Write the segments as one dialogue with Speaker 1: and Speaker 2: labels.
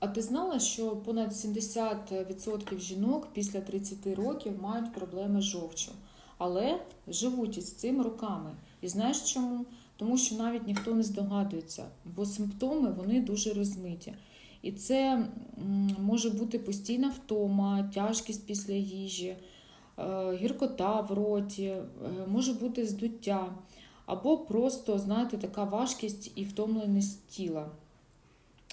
Speaker 1: А ти знала, що понад 70% жінок після 30 років мають проблеми з жовчю, але живуть із цим роками. І знаєш чому? Тому що навіть ніхто не здогадується, бо симптоми вони дуже розмиті. І це може бути постійна втома, тяжкість після їжі, е, гіркота в роті, е, може бути здуття, або просто, знаєте, така важкість і втомленість тіла.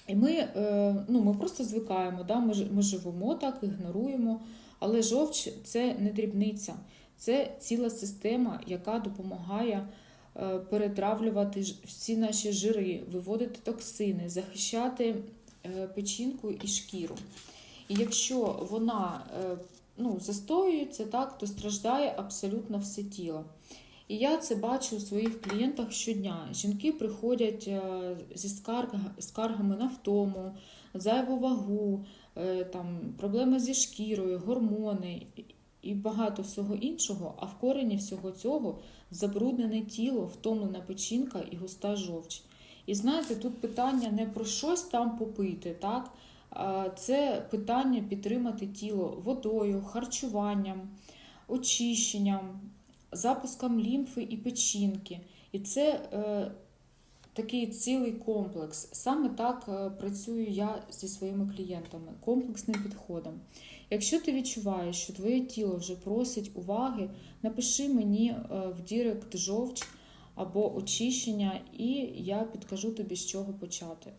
Speaker 1: І ми, е, ну, ми просто звикаємо, да? ми, ми живемо так, ігноруємо. Але жовч це не дрібниця, це ціла система, яка допомагає е, перетравлювати всі наші жири, виводити токсини, захищати е, печінку і шкіру. І якщо вона ну, застоюється, так, то страждає абсолютно все тіло. І я це бачу у своїх клієнтах щодня. Жінки приходять е, зі скарг- скаргами на втому, зайву вагу, е, там, проблеми зі шкірою, гормони і багато всього іншого. А в корені всього цього забруднене тіло, втомлена печінка і густа жовч. І знаєте, тут питання не про щось там попити, так? Це питання підтримати тіло водою, харчуванням, очищенням, запуском лімфи і печінки. І це е, такий цілий комплекс. Саме так е, працюю я зі своїми клієнтами, комплексним підходом. Якщо ти відчуваєш, що твоє тіло вже просить уваги, напиши мені е, в Дірект жовч або очищення, і я підкажу тобі, з чого почати.